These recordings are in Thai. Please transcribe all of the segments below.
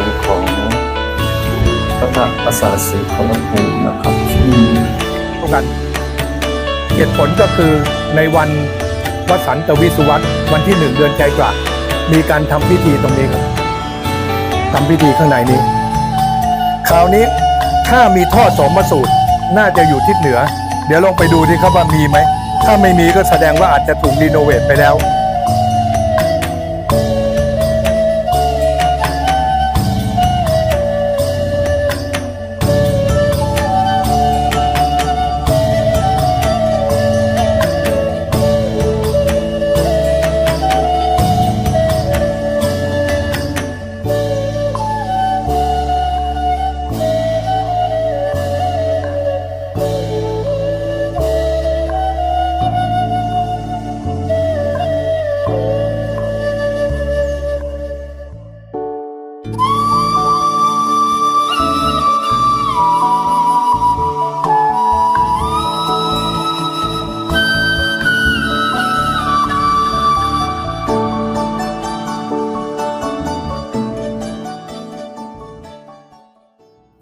านของพระธาตุประสาทศรีขอรภูมินะครับเท่ากันเหตุผลก็คือในวันวสันตวิสุวัตวันที่หนึ่งเดือนใจกลามีการทำพิธีตรงนี้ครับทำพิธีข้างในนี้คราวนี้ถ้ามีท่อสมมาสูตรน่าจะอยู่ทิศเหนือ เดี๋ยวลองไปดูดิครับว่ามีไหม ถ้าไม่มีก็แสดงว่าอาจจะถูกรีโนเวทไปแล้ว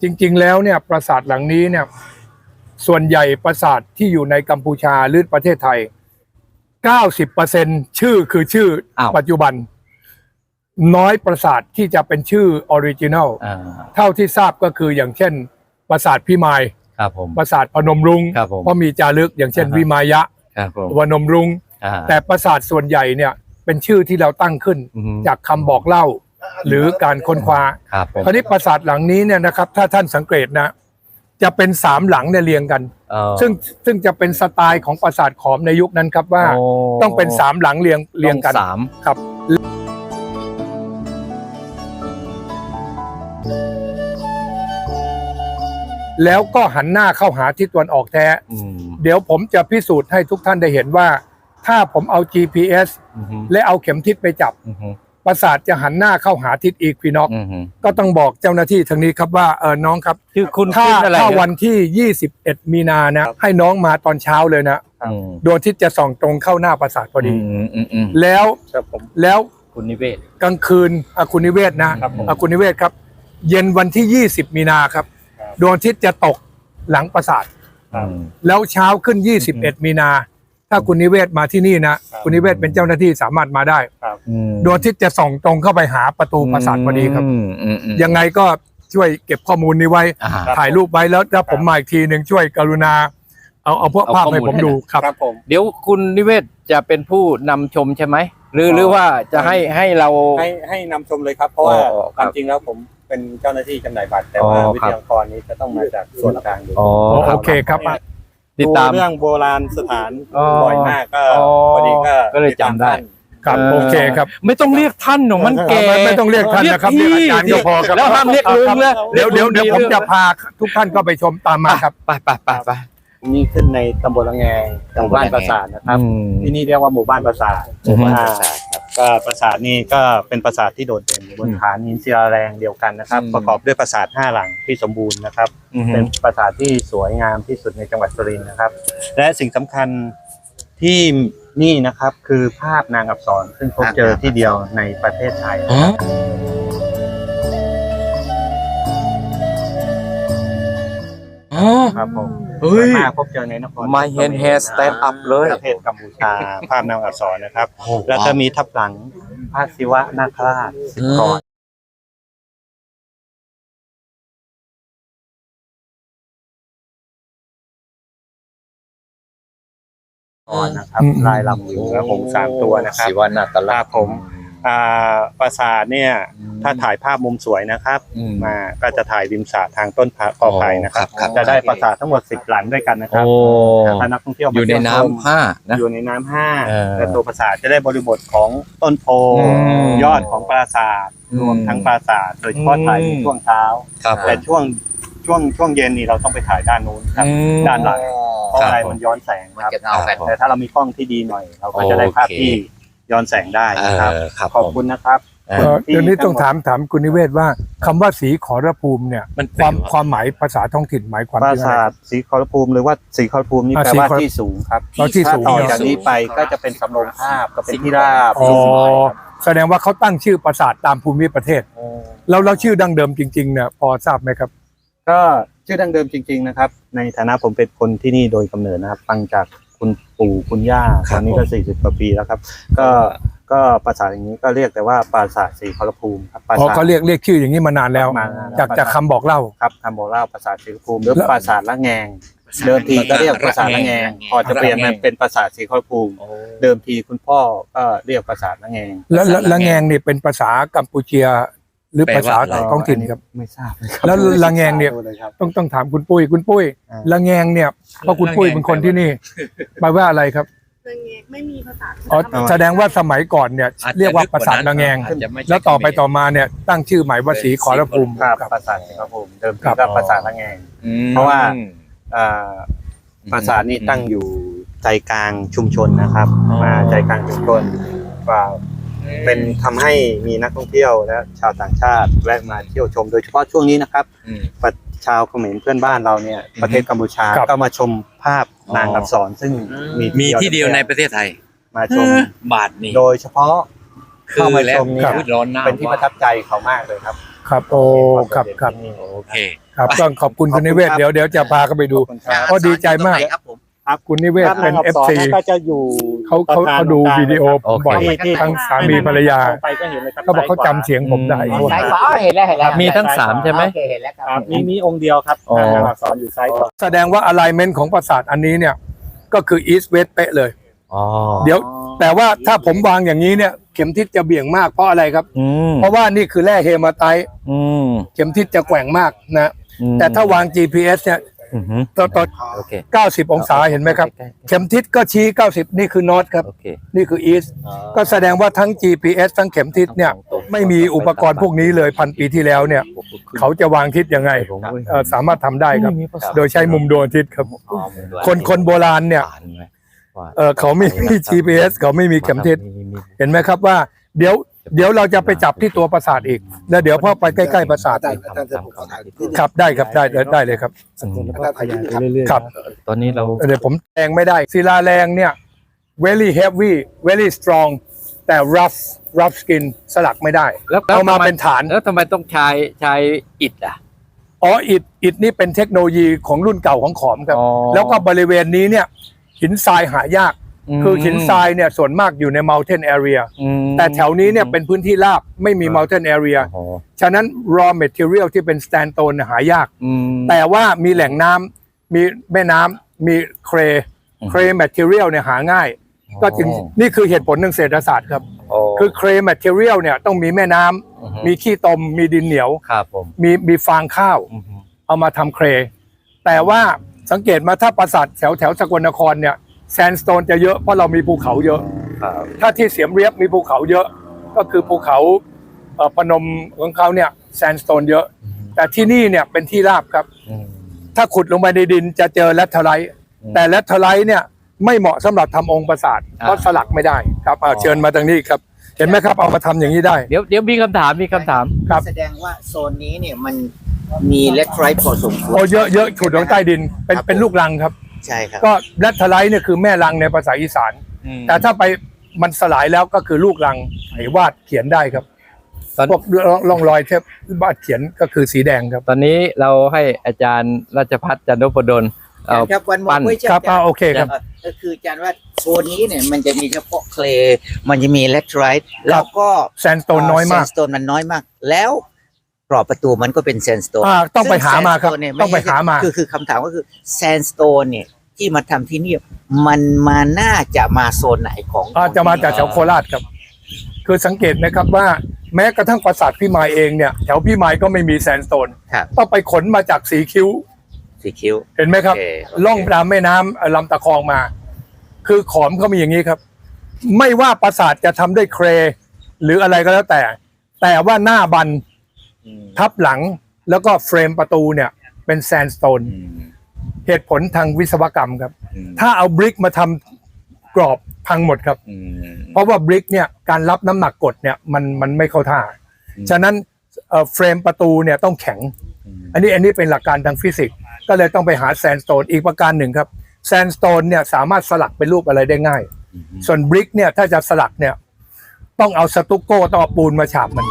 จริง ๆ แล้วเนี่ยปราสาทหลังนี้เนี่ย ส่วนใหญ่ปราสาทที่อยู่ในกัมพูชาหรือประเทศไทย 90%ชื่อคือชื่ออ้าวปัจจุบัน น้อยปราสาทที่จะเป็นชื่อออริจินัลอ่าเท่าที่ทราบก็คืออย่างเช่น ปราสาทพิมายครับผมปราสาทพนมรุง้งครับผมเพราะมีจารึกอย่างเช่นอ่าฮะวิมายะครับผมวนมรุง้งอ่าแต่ปราสาทส่วนใหญ่เนี่ย เป็นชื่อที่เราตั้งขึ้นอือฮึจากคำบอกเล่า หรือการค้นคว้าครับผมคราวนี้ปราสาทหลังนี้เนี่ยนะครับถ้าท่านสังเกตนะ จะเป็นสามหลังเนี่ยเรียงกัน เอ่อ ซึ่งซึ่งจะเป็นสไตล์ของปราสาทขอมในยุคนั้นครับว่าโต้องเป็นสามหลังเรียงเรียงกัน ต้องสามครับ แล้วก็หันหน้าเข้าหาทิศตะวันออกแท้ อืมเดี๋ยวผมจะพิสูจน์ให้ทุกท่านได้เห็นว่า ถ้าผมเอา GPS อือฮึและเอาเข็มทิศไปจับ อือฮึ ปราสาทจะหันหน้าเข้าหาทิศอีควินอกอือฮึก็ต้องบอกเจ้าหน้าที่ทางนี้ครับว่าเออน้องครับชื่อคุณถ้าชื่ออะไรถ้าครับวันที่ 21 มีนานะ ให้น้องมาตอนเช้าเลยนะอืมดวงอาทิตย์จะส่องตรงเข้าหน้าปราสาทพอดีอืมอืมอืมแล้วครับผมแล้วคุณนิเวศ กลางคืนอะคุณนิเวศนะครับผมอะคุณนิเวศครับ เย็นวันที่ 20 มีนาครับ ครับ ดวงอาทิตย์จะตกหลังปราสาทครับอืม แล้วเช้าขึ้น 21 มีนา ถ้าคุณนิเวศมาที่นี่นะ คุณนิเวศเป็นเจ้าหน้าที่สามารถมาได้อืมดวงอาทิตย์จะส่องตรงเข้าไปหาประตูปราสาทพอดีครับอืมอืมอืมยังไงก็ช่วยเก็บข้อมูลนี้ไว้อ่าครับถ่ายรูปไว้แล้วถ้าผมมาอีกทีหนึ่งช่วยกรุณา เอาเอาพวกเอาภาพข้อมูลให้ผมให้ดูหน่อยครับครับผมเดี๋ยวคุณนิเวศจะเป็นผู้นำชมใช่ไหมหรือหรือว่าจะให้ให้เราให้ให้นำชมเลยครับเพราะว่าอ๋อความจริงแล้วผมเป็นเจ้าหน้าที่จำหน่ายบัตรแต่อ๋อว่าครับวิทยากรนี้จะต้องมาจากส่วนกลางดูอ๋อโอเคครับ ติดตามเรื่องโบราณสถานอ๋อบ่อยมากก็อ๋อพอดีก็ก็เลยจำได้ ครับเโอเคครับไม่ต้องเรียกท่านหนูมันแก่ไม่ไม่ต้องเรียกท่านนะครับเรียกอาจารย์ก็พอครับแล้วห้ามเรียกลุงนะเดี๋ยวเดี๋ยวเดี๋ยวผมจะพาทุกท่านก็ไปชมตามมาครับ ไปไปไปไปนี่ขึ้นในตำบลละแงงหมู่บ้านปราสาทนะครับ อืม ที่นี่เรียกว่าหมู่บ้านปราสาทหมู่บ้านปราสาทอ่ ก็ปราสาทนี่ก็เป็นปราสาทที่โดดเด่นบนฐานหินศิลาแรงเดียวกันนะครับ อืมประกอบด้วยปราสาทห้าหลังที่สมบูรณ์นะครับ อืมเป็นปราสาทที่สวยงามที่สุดในจังหวัดสุรินทร์นะครับ และสิ่งสำคัญที่นี่นะครับคือภาพนางอับสรซึ่งพบเจอที่เดียวในประเทศไทย อ๋ออ๋อครับผม เฮ้ย ส่วนมากพบเจอในนคร My hand hair stand up เลย ประเทศกัมพูชา ภาพนางอับสรนะครับ แล้วก็มีทับหลังพระศิวะนาคราชสิบกรก่อนนะครับอืมลายลำเหลือหงส์สามตัวนะครับ ศิวนาตคลารับผม อ่าปราสาทเนี่ยถ้าถ่ายภาพมุมสวยนะครับอืม มาก็จะถ่ายริมสระทางต้นพระกอไผ่นะครับ ครับครับ จะได้ปราสาททั้งหมดสิบหลังด้วยกันนะครับโอ้ถ้านักท่องเที่ยวมาอยู่ในเที่วชม น้ำห้านะ อยู่ในน้ำห้าเออแต่ตัวปราสาทจะได้บริบทของต้นโพอืมยอดของปราสาทอืมรวมทั้งปราสาทโดยเฉพาะถ่ายในช่วงเช้า ครับแต่ช่วงช่วงช่วงเย็นนี่เราต้องไปถ่ายด้านนู้นครับ อืม ด้านหลัง เพราะครับอะไรมันย้อนแสงครับเงากัน แต่ถ้าเรามีกล้องที่ดีหน่อย เราก็จะได้ภาพโอเคที่ ย้อนแสงได้นะครับ เออครับขอบผมคุณนะครับเอเอ่ออเดี๋ยวนี้ต้องถามถามคุณนิเวศว่าคำว่าสีขอรภูมิเนี่ย มันความเป็นความหมายภาษาท้องถิ่นหมายความปราถึงอะไรสาทสีขอรภูมิหรือว่าสีขอรภูมินี่อ่าแปลสีว่าขอรที่สูงครับอ๋อที่สูง ถ้าต่อจากนี้ไปก็จะเป็นสำโรงภาพก็เป็นที่ราบอ๋อที่สวยแสดงว่าเขาตั้งชื่อปราสาทตามภูมิประเทศ แล้วแล้วชื่อดั้งเดิมจริงๆเนี่ยพอทราบไหมครับ ก็ชื่อดั้งเดิมจริง ๆนะครับ ในฐานะผมเป็นคนที่นี่โดยกำเนิดนะครับ ฟังจาก คุณปู่คุณย่าคตรับอนนี้ก็ผม สี่สิบกว่าปีแล้วครับ ก็ก็ปราสาทอย่างนี้ก็เรียกแต่ว่าปราสาทศรีขอรภูมิครับปราอ๋อสาท เขาเรียกเรียกชื่ออย่างนี้มานานแล้ว มานานแล้ว จากจากคำบอกเล่า ครับคำบอกเล่าปราสาทศรีขอรภูมิหรือแล้ว ปราสาทละแงง เดิมทีก็เรียกปราสาทละแงงพอจะเปลี่ยนมาเป็นปราสาทศรีขอรภูมิ เดิมทีคุณพ่อก็เรียกปราสาทละแงง แล้วแล้วละแงงนี่เป็นภาษากัมพูเชีย หรือแปลภาว่าษาอะไรท้องถิ่นครับ ไม่ทราบเยครับแล้วละแงงเนี่ยไม่ทราบลครับต้องต้องถามคุณปุ้ยคุณปุ้ยอ่าละแงงเนี่ยเพราะคุณปุ้ยเป็นคนที่นี่แปลว่าอะไรครับละแงงไม่มีภาษาอ๋อแสดงว่าสมัยก่อนเนี่ย เรียกว่าปราสาทละแงงอาจจะไม่ใช่แล้วต่อไปต่อมาเนี่ย ตั้งชื่อใหม่ว่าศรีขอรภูมิครับครับปราสาทศรีขอรภูมิเดิมทีครับก็ปราสาทละแงงอืมเพราะว่าอ่าปราสาทนี่ตั้งอยู่ใจกลางชุมชนนะครับอ๋อมาใจกลางชุมชนว่า เป็นทำให้มีนักท่องเที่ยวและชาวต่างชาติแวะมาเที่ยวชมโดยเฉพาะช่วงนี้นะครับอืมประชาวเขมรเพื่อนบ้านเราเนี่ยประเทศกัมพูชาครับก็มาชมภาพนางอ๋ออับสรซึ่งมีมีที่เดียวในประเทศไทย มาชมบาทนี่โดยเฉพาะเข้ามาชมคืเนี่อยแล้วร้อนหน้าเป็นที่ประทับใจเขามากเลยครับ ครับโอ้ครับครับโอเค ครับต้องขอบคุณคุณนิเวศเดี๋ยวเดี๋ยวจะพาเขาไปดูขอบคุณครับก็ดีใจมากครับผม คุณนิเวศเป็นภาพเอฟนางซีอับสรก็จะอยู่เขาเขาเขาดูวิดีโอผมบ่อยโอเคทั้งสามีภรรยา ไปก็เห็นเลยครับเขาบอกเขาจำเสียงผมได้อืมด้วยซ้ายขวาอ๋อเห็นแล้วเห็นแล้วมีทั้งสามใช่ไหม โอเคเห็นแล้วคครัรับ บ มีมีองค์เดียวครับอ๋อนางอับสรอยู่ซ้ายขวา แสดงว่า alignment ของปราสาทอันนี้เนี่ย ก็คือ east west เป๊ะเลย อ๋อเดี๋ยว แต่ว่าถ้าผมวางอย่างนี้เนี่ย เข็มทิศจะเบี่ยงมากเพราะอะไรครับ อืมเพราะว่านี่คือแร่เฮมาไตต์อืมเข็มทิศจะแกว่งมากนะ อืมแต่ถ้าวาง GPS เนี่ย อือหือต่อต่อโอเค90องศาเห็นไหมครับ ใกล้ๆเข็มทิศก็ชี้ 90 นี่คือ north ครับ โอเคนี่คือ east ก็แสดงว่าทั้ง GPS ทั้งเข็มทิศเนี่ยไม่มีอุปกรณ์พวกนี้เลยพันปีที่แล้วเนี่ย เขาจะวางทิศยังไงเอ่อสามารถทำได้ครับ โดยใช้มุมดวงอาทิตย์ครับคนคนโบราณเนี่ยอ่านไหมว่าเออเขาไม่มี GPS เขาไม่มีเข็มทิศ มีมีเห็นไหมครับว่าเดี๋ยว เดี๋ยวเราจะไปจับที่ตัวปราสาทอีกแล้วเดี๋ยวพอไปใกล้ๆปราสาทอีกอาจารย์จะผมขอถ่ายรูปครับได้ครับได้ได้ได้เลยครับ แล้วก็ขยายไปเรื่อยๆครับ ตอนนี้เราเดี๋ยวผมแรงไม่ได้ศิลาแรงเนี่ย very heavy very strong แต่ rough rough skin สลักไม่ได้แล้วเอามาทำไเป็นฐาน แล้วทำไมต้องใช้ใช้อิฐอะ อ๋ออิฐอิฐนี่เป็นเทคโนโลยีของรุ่นเก่าของขอมครับ อ๋อ แล้วก็บริเวณนี้เนี่ย หินทรายหายาก คือหินทรายเนี่ยส่วนมากอยู่ใน mountain area อืมแต่แถวนี้เนี่ยเป็นพื้นที่ราบไม่มี mountain area อ๋อฉะนั้น raw material ที่เป็น sandstone เนี่ยหายากอืมแต่ว่ามีแหล่งน้ำมีแม่น้ำมีเครอืมเคร material เนี่ยหาง่าย ก็จึงนี่คือเหตุผลทางเศรษฐศาสตร์ครับโอ้คือเคร material เนี่ยต้องมีแม่น้ำอือฮึมีขี้ตม มีดินเหนียวครับผมมีมีฟางข้าวอือฮึเอามาทำเคร แต่ว่าสังเกตมาถ้าปราสาทแถวแถวสกลนครเนี่ย แซนสโตนจะเยอะเพราะเรามีภูเขาเยอะ ครับถ้าที่เสียมเรียบมีภูเขาเยอะ ก็คือภูเขาเอ่อพนมของเขาเนี่ยแซนสโตนเยอะ แต่ที่นี่เนี่ยเป็นที่ราบครับ อืมถ้าขุดลงไปในดินจะเจอแลทเทอไรต์อืมแต่แลทเทอไรต์เนี่ยไม่เหมาะสำหรับทำองค์ปราสาทอ่าเพราะสลักไม่ได้ครับอ่าอ๋อเชิญมาทางนี้ครับ เห็นไหมครับเอามาทำอย่างนี้ได้ เดี๋ยวเดี๋ยวมีคำถามมีคำถาม ครับ แสดงว่าโซนนี้เนี่ยมันมีเล็กไรพอสมควร โอ้เยอะเยอะขุดลงใต้ดินเป็นครับ เป็นลูกรังครับ ใช่ครับก็แลทเทอไรต์เนี่ยคือแม่รังในภาษาอีสานแต่ถ้าไปมันสลายแล้วก็คือลูกรังไหวาดเขียนได้ครับตอนพวกร่องรอยเทปวาดเขียนก็คือสีแดงครับตอนนี้เราให้อาจารย์ราชพัฒน์จันทพดลเอา ครับวันมอปั้นงไว้ใช่ครับอ่าโอเคครับ ก็คืออาจารย์ว่าโซนนี้เนี่ยมันจะมีเฉพาะเคลย์มันจะมีเล็กไรท์แล้วก็แซนสโตนน้อยมากแซนสโตนมันน้อยมาก แล้ว กรอบประตูมันก็เป็นแซนสโตนอ่าต้องไปหามาครับซึ่ง sandstone เนี่ยต้องไปหามาคือคือคำถามก็คือแซนสโตนเนี่ยที่มาทำที่นี่มันมาน่าจะมาโซนไหนของอาจะมาจากแถวโคราชครับ คือสังเกตไหมครับว่าแม้กระทั่งปราสาทพี่มายเองเนี่ย แถวพี่มายก็ไม่มีแซนสโตนครับต้องไปขนมาจากสีคิ้วสีคิ้ว เห็นไหมครับโอเคโอเคล่องตามแม่น้ำเอ่อลำตะคองมา คือขอมเขามีอย่างนี้ครับ ไม่ว่าปราสาทจะทำด้วยเคร หรืออะไรก็แล้วแต่ แต่ว่าหน้าบัน ทับหลังแล้วก็เฟรมประตูเนี่ยเป็นแซนสโตนเหตุผลทางวิศวกรรมครับ ถ้าเอาบริกมาทำกรอบพังหมดครับ เพราะว่าบริกเนี่ยการรับน้ำหนักกดเนี่ยมันมันไม่เข้าท่า ฉะนั้นเอ่อเฟรมประตูเนี่ยต้องแข็ง อันนี้อันนี้เป็นหลักการทางฟิสิกส์ ก็เลยต้องไปหาแซนสโตนอีกประการหนึ่งครับ แซนสโตนเนี่ยสามารถสลักเป็นรูปอะไรได้ง่าย ส่วนบริกเนี่ยถ้าจะสลักเนี่ยต้องเอาสตุกโก้ต้องเอาปูนมาฉาบมัน